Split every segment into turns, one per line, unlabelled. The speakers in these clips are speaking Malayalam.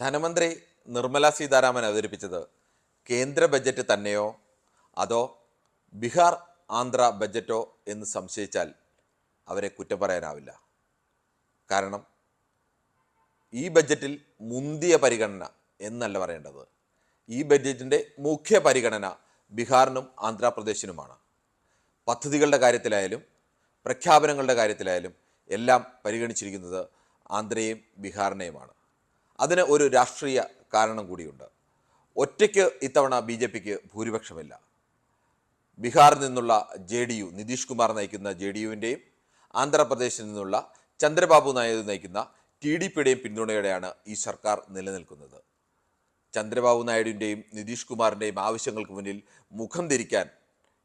ധനമന്ത്രി നിർമ്മല സീതാരാമൻ അവതരിപ്പിച്ചത് കേന്ദ്ര ബജറ്റ് തന്നെയോ? അതോ ബീഹാർ ആന്ധ്ര ബജറ്റോ എന്ന് സംശയിച്ചാൽ അവരെ കുറ്റം പറയാനാവില്ല. കാരണം ഈ ബജറ്റിൽ മുന്തിയ പരിഗണന എന്നല്ല പറയേണ്ടത്. ഈ ബജറ്റിന്റെ മുഖ്യ പരിഗണന ബീഹാറിനും ആന്ധ്രാപ്രദേശിനുമാണ്. പദ്ധതികളുടെ കാര്യത്തിലായാലും പ്രഖ്യാപനങ്ങളുടെ കാര്യത്തിലായാലും എല്ലാം പരിഗണിച്ചിരിക്കുന്നത് ആന്ധ്രയും ബീഹാറിനെയുമാണ്. അതിന് ഒരു രാഷ്ട്രീയ കാരണം കൂടിയുണ്ട്. ഒറ്റയ്ക്ക് ഇത്തവണ ബി ജെ പിക്ക് ഭൂരിപക്ഷമില്ല. ബീഹാറിൽ നിന്നുള്ള J D U Nitish Kumar നയിക്കുന്ന ജെ ഡി യുവിന്റെയും ആന്ധ്രാപ്രദേശിൽ നിന്നുള്ള ചന്ദ്രബാബു നായിഡു നയിക്കുന്ന ടി ഡി പിയുടെയും പിന്തുണയോടെയാണ് ഈ സർക്കാർ നിലനിൽക്കുന്നത്. ചന്ദ്രബാബു നായിഡുവിന്റെയും നിതീഷ് കുമാറിന്റെയും ആവശ്യങ്ങൾക്ക് മുന്നിൽ മുഖം തിരിക്കാൻ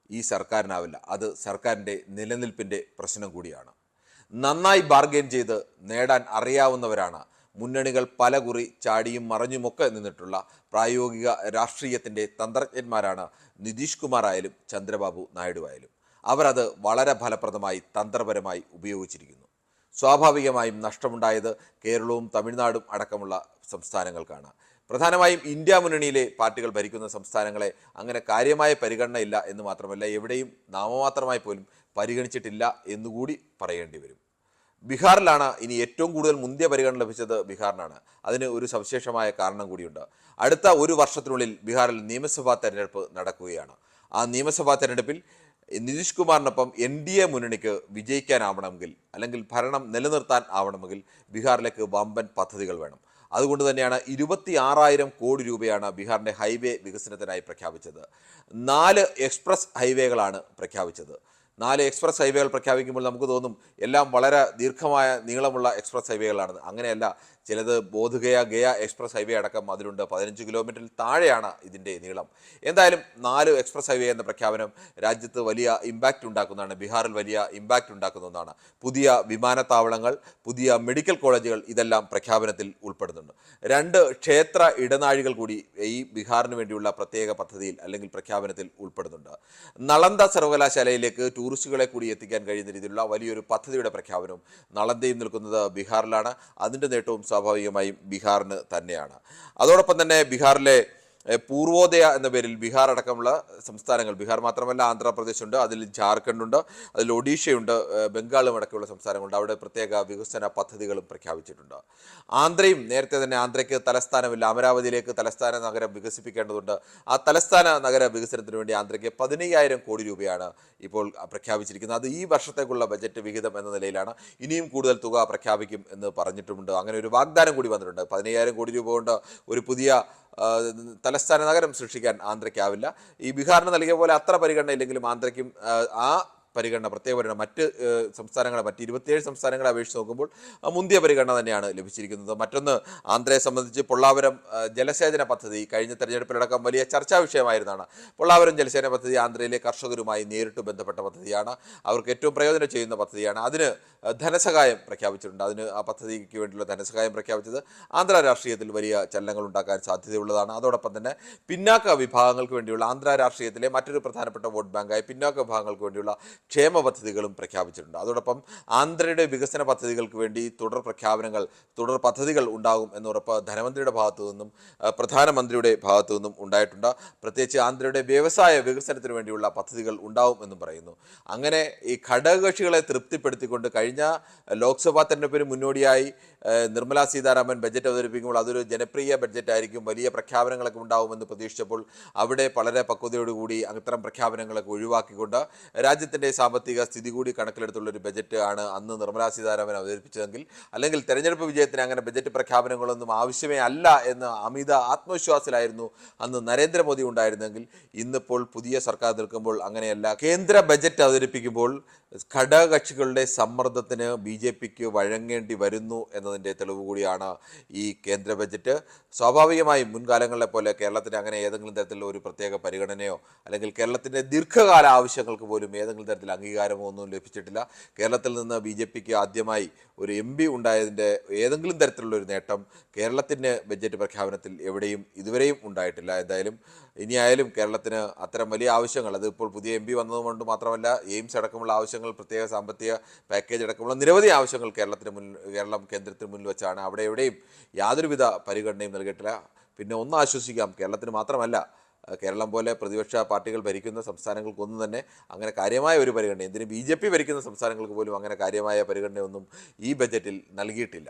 ഈ സർക്കാരിനാവില്ല. അത് സർക്കാരിന്റെ നിലനിൽപ്പിന്റെ പ്രശ്നം കൂടിയാണ്. നന്നായി ബാർഗെയിൻ ചെയ്ത് നേടാൻ അറിയാവുന്നവരാണ് മുന്നണികൾ പലകുറി ചാടിയും മറഞ്ഞുമൊക്കെ നിന്നിട്ടുള്ള പ്രായോഗിക രാഷ്ട്രീയത്തിന്റെ തന്ത്രജ്ഞന്മാരാണ് നിതീഷ് കുമാർ ആയാലും ചന്ദ്രബാബു നായിഡു ആയാലും അവരത് വളരെ ഫലപ്രദമായി തന്ത്രപരമായി ഉപയോഗിച്ചിരിക്കുന്നു. സ്വാഭാവികമായും നഷ്ടമുണ്ടായത് കേരളവും തമിഴ്നാടും അടക്കമുള്ള സംസ്ഥാനങ്ങൾക്കാണ്. പ്രധാനമായും ഇന്ത്യ മുന്നണിയിലെ പാർട്ടികൾ ഭരിക്കുന്ന സംസ്ഥാനങ്ങളെ അങ്ങനെ കാര്യമായ പരിഗണനയില്ല എന്ന് മാത്രമല്ല എവിടെയും നാമമാത്രമായി പോലും പരിഗണിച്ചിട്ടില്ല എന്നുകൂടി പറയേണ്ടി വരും. ബീഹാറിലാണ് ഇനി ഏറ്റവും കൂടുതൽ മുന്തിയ പരിഗണന ലഭിച്ചത് ബീഹാറിനാണ്. അതിന് ഒരു സവിശേഷമായ കാരണം കൂടിയുണ്ട്. അടുത്ത ഒരു വർഷത്തിനുള്ളിൽ ബീഹാറിൽ നിയമസഭാ തെരഞ്ഞെടുപ്പ് നടക്കുകയാണ്. ആ നിയമസഭാ തെരഞ്ഞെടുപ്പിൽ നിതീഷ് കുമാറിനൊപ്പം എൻ ഡി എ മുന്നണിക്ക് വിജയിക്കാനാവണമെങ്കിൽ അല്ലെങ്കിൽ ഭരണം നിലനിർത്താൻ ആവണമെങ്കിൽ ബീഹാറിലേക്ക് വമ്പൻ പദ്ധതികൾ വേണം. അതുകൊണ്ട് തന്നെയാണ് ഇരുപത്തി ആറായിരം കോടി രൂപയാണ് ബീഹാറിന്റെ ഹൈവേ വികസനത്തിനായി പ്രഖ്യാപിച്ചത്. നാല് എക്സ്പ്രസ് ഹൈവേകളാണ് പ്രഖ്യാപിച്ചത്. നാല് എക്സ്പ്രസ് ഹൈവേകൾ പ്രഖ്യാപിക്കുമ്പോൾ നമുക്ക് തോന്നും എല്ലാം വളരെ ദീർഘമായ നീളമുള്ള എക്സ്പ്രസ് ഹൈവേകളാണ്. അങ്ങനെയല്ല ചിലത് ബോധഗയ ഗയ എക്സ്പ്രസ് ഹൈവേ അടക്കം അതിലുണ്ട്. പതിനഞ്ച് കിലോമീറ്ററിൽ താഴെയാണ് ഇതിന്റെ നീളം. എന്തായാലും നാല് എക്സ്പ്രസ് ഹൈവേ എന്ന പ്രഖ്യാപനം രാജ്യത്ത് വലിയ ഇമ്പാക്റ്റ് ഉണ്ടാക്കുന്നതാണ്. ബീഹാറിൽ വലിയ ഇമ്പാക്റ്റ് ഉണ്ടാക്കുന്ന ഒന്നാണ്. പുതിയ വിമാനത്താവളങ്ങൾ പുതിയ മെഡിക്കൽ കോളേജുകൾ ഇതെല്ലാം പ്രഖ്യാപനത്തിൽ ഉൾപ്പെടുന്നുണ്ട്. രണ്ട് ക്ഷേത്ര ഇടനാഴികൾ കൂടി ഈ ബീഹാറിന് വേണ്ടിയുള്ള പ്രത്യേക പദ്ധതിയിൽ അല്ലെങ്കിൽ പ്രഖ്യാപനത്തിൽ ഉൾപ്പെടുന്നുണ്ട്. നളന്ദ സർവകലാശാലയിലേക്ക് ടൂറിസ്റ്റുകളെ കൂടി എത്തിക്കാൻ കഴിയുന്ന രീതിയിലുള്ള വലിയൊരു പദ്ധതിയുടെ പ്രഖ്യാപനവും നളന്ദയും നിൽക്കുന്നത് ബീഹാറിലാണ്. അതിന്റെ നേട്ടവും സ്വാഭാവികമായും ബീഹാറിന് തന്നെയാണ്. അതോടൊപ്പം തന്നെ ബീഹാറിലെ പൂർവോദയ എന്ന പേരിൽ ബീഹാർ അടക്കമുള്ള സംസ്ഥാനങ്ങൾ ബീഹാർ മാത്രമല്ല ആന്ധ്രാപ്രദേശ് ഉണ്ട് അതിൽ ജാർഖണ്ഡ് ഉണ്ട് അതിൽ ഒഡീഷയുണ്ട് ബംഗാളും അടക്കമുള്ള സംസ്ഥാനങ്ങളുണ്ട്. അവിടെ പ്രത്യേക വികസന പദ്ധതികളും പ്രഖ്യാപിച്ചിട്ടുണ്ട്. ആന്ധ്രയും നേരത്തെ തന്നെ ആന്ധ്രയ്ക്ക് തലസ്ഥാനമില്ല അമരാവതിയിലേക്ക് തലസ്ഥാന നഗരം വികസിപ്പിക്കേണ്ടതുണ്ട്. ആ തലസ്ഥാന നഗര വികസനത്തിന് വേണ്ടി ആന്ധ്രയ്ക്ക് പതിനയ്യായിരം കോടി രൂപയാണ് ഇപ്പോൾ പ്രഖ്യാപിച്ചിരിക്കുന്നത്. അത് ഈ വർഷത്തേക്കുള്ള ബജറ്റ് വിഹിതം എന്ന നിലയിലാണ് ഇനിയും കൂടുതൽ തുക പ്രഖ്യാപിക്കും എന്ന് പറഞ്ഞിട്ടുമുണ്ട്. അങ്ങനെ ഒരു വാഗ്ദാനം കൂടി വന്നിട്ടുണ്ട്. പതിനയ്യായിരം കോടി രൂപ കൊണ്ട് ഒരു പുതിയ തലസ്ഥാന നഗരം സൃഷ്ടിക്കാൻ ആന്ധ്രയ്ക്കാവില്ല. ഈ ബീഹാറിന് നൽകിയ പോലെ അത്ര പരിഗണന ഇല്ലെങ്കിലും ആന്ധ്രയ്ക്കും ആ, പരിഗണന പ്രത്യേക പരിഗണന മറ്റ് സംസ്ഥാനങ്ങളെ മറ്റ് ഇരുപത്തിയേഴ് സംസ്ഥാനങ്ങളെ അപേക്ഷിച്ച് നോക്കുമ്പോൾ മുന്തിയ പരിഗണന തന്നെയാണ് ലഭിച്ചിരിക്കുന്നത്. മറ്റൊന്ന് ആന്ധ്രയെ സംബന്ധിച്ച് പൊള്ളാവരം ജലസേചന പദ്ധതി കഴിഞ്ഞ തെരഞ്ഞെടുപ്പിലടക്കം വലിയ ചർച്ചാ വിഷയമായിരുന്നതാണ് പൊള്ളാവരം ജലസേചന പദ്ധതി ആന്ധ്രയിലെ കർഷകരുമായി നേരിട്ട് ബന്ധപ്പെട്ട പദ്ധതിയാണ്. അവർക്ക് ഏറ്റവും പ്രയോജനം ചെയ്യുന്ന പദ്ധതിയാണ്. അതിന് ധനസഹായം പ്രഖ്യാപിച്ചിട്ടുണ്ട്. അതിന് ആ പദ്ധതിക്ക് വേണ്ടിയുള്ള ധനസഹായം പ്രഖ്യാപിച്ചത് ആന്ധ്ര രാഷ്ട്രീയത്തിൽ വലിയ ചലനങ്ങൾ ഉണ്ടാക്കാൻ സാധ്യതയുള്ളതാണ്. അതോടൊപ്പം തന്നെ പിന്നാക്ക വിഭാഗങ്ങൾക്ക് വേണ്ടിയുള്ള ആന്ധ്ര രാഷ്ട്രീയത്തിലെ മറ്റൊരു പ്രധാനപ്പെട്ട വോട്ട് ബാങ്കായ പിന്നാക്ക വിഭാഗങ്ങൾക്ക് വേണ്ടിയുള്ള ക്ഷേമ പദ്ധതികളും പ്രഖ്യാപിച്ചിട്ടുണ്ട്. അതോടൊപ്പം ആന്ധ്രയുടെ വികസന പദ്ധതികൾക്ക് വേണ്ടി തുടർ പ്രഖ്യാപനങ്ങൾ തുടർ പദ്ധതികൾ ഉണ്ടാകും എന്നുറപ്പ് ധനമന്ത്രിയുടെ ഭാഗത്തു നിന്നും പ്രധാനമന്ത്രിയുടെ ഭാഗത്തു നിന്നും ഉണ്ടായിട്ടുണ്ട്. പ്രത്യേകിച്ച് ആന്ധ്രയുടെ വ്യവസായ വികസനത്തിന് വേണ്ടിയുള്ള പദ്ധതികൾ ഉണ്ടാവും എന്നും പറയുന്നു. അങ്ങനെ ഈ ഘടകകക്ഷികളെ തൃപ്തിപ്പെടുത്തിക്കൊണ്ട് കഴിഞ്ഞ ലോക്സഭാ തെരഞ്ഞെടുപ്പിന് മുന്നോടിയായി നിർമ്മലാ സീതാരാമൻ ബജറ്റ് അവതരിപ്പിക്കുമ്പോൾ അതൊരു ജനപ്രിയ ബഡ്ജറ്റ് ആയിരിക്കും വലിയ പ്രഖ്യാപനങ്ങളൊക്കെ ഉണ്ടാവുമെന്ന് പ്രതീക്ഷിച്ചപ്പോൾ അവിടെ വളരെ പക്വതയോടുകൂടി അത്തരം പ്രഖ്യാപനങ്ങളൊക്കെ ഒഴിവാക്കിക്കൊണ്ട് രാജ്യത്തിന്റെ സാമ്പത്തിക സ്ഥിതി കൂടി കണക്കിലെടുത്തുള്ള ഒരു ബജറ്റ് ആണ് അന്ന് നിർമ്മലാ സീതാരാമൻ അവതരിപ്പിച്ചതെങ്കിൽ അല്ലെങ്കിൽ തെരഞ്ഞെടുപ്പ് വിജയത്തിന് അങ്ങനെ ബജറ്റ് പ്രഖ്യാപനങ്ങളൊന്നും ആവശ്യമേ അല്ല എന്ന് അമിത ആത്മവിശ്വാസത്തിലായിരുന്നു അന്ന് നരേന്ദ്രമോദി ഉണ്ടായിരുന്നെങ്കിൽ ഇന്നിപ്പോൾ പുതിയ സർക്കാർ നിൽക്കുമ്പോൾ അങ്ങനെയല്ല. കേന്ദ്ര ബജറ്റ് അവതരിപ്പിക്കുമ്പോൾ ഘടകകക്ഷികളുടെ സമ്മർദ്ദത്തിന് ബി ജെ പിക്ക് വഴങ്ങേണ്ടി വരുന്നു എന്നതിന്റെ തെളിവ് കൂടിയാണ് ഈ കേന്ദ്ര ബജറ്റ്. സ്വാഭാവികമായും മുൻകാലങ്ങളിലെ പോലെ കേരളത്തിന് അങ്ങനെ ഏതെങ്കിലും തരത്തിലുള്ള ഒരു പ്രത്യേക പരിഗണനയോ അല്ലെങ്കിൽ കേരളത്തിന്റെ ദീർഘകാല ആവശ്യങ്ങൾക്ക് പോലും ഏതെങ്കിലും തരത്തിൽ അംഗീകാരമോ ഒന്നും ലഭിച്ചിട്ടില്ല. കേരളത്തിൽ നിന്ന് ബി ജെ പിക്ക് ആദ്യമായി ഒരു എം പി ഉണ്ടായതിന്റെ ഏതെങ്കിലും തരത്തിലുള്ള ഒരു നേട്ടം കേരളത്തിന്റെ ബജറ്റ് പ്രഖ്യാപനത്തിൽ എവിടെയും ഇതുവരെയും ഉണ്ടായിട്ടില്ല. എന്തായാലും ഇനിയായാലും കേരളത്തിന് അത്തരം വലിയ ആവശ്യങ്ങൾ അത് ഇപ്പോൾ പുതിയ എം പി വന്നതുകൊണ്ട് മാത്രമല്ല എയിംസ് അടക്കമുള്ള ആവശ്യങ്ങൾ പ്രത്യേക സാമ്പത്തിക പാക്കേജ് അടക്കമുള്ള നിരവധി ആവശ്യങ്ങൾ കേരളത്തിന് മുൻ കേരളം കേന്ദ്രത്തിന് മുന്നിൽ വെച്ചാണ്. അവിടെ എവിടെയും യാതൊരുവിധ പരിഗണനയും നൽകിയിട്ടില്ല. പിന്നെ ഒന്ന് ആശ്വസിക്കാം കേരളത്തിന് മാത്രമല്ല കേരളം പോലെ പ്രതിപക്ഷ പാർട്ടികൾ ഭരിക്കുന്ന സംസ്ഥാനങ്ങൾക്കൊന്നും തന്നെ അങ്ങനെ കാര്യമായ ഒരു പരിഗണന എന്തിന് ബി ജെ പി ഭരിക്കുന്ന സംസ്ഥാനങ്ങൾക്ക് പോലും അങ്ങനെ കാര്യമായ പരിഗണനയൊന്നും ഈ ബജറ്റിൽ നൽകിയിട്ടില്ല.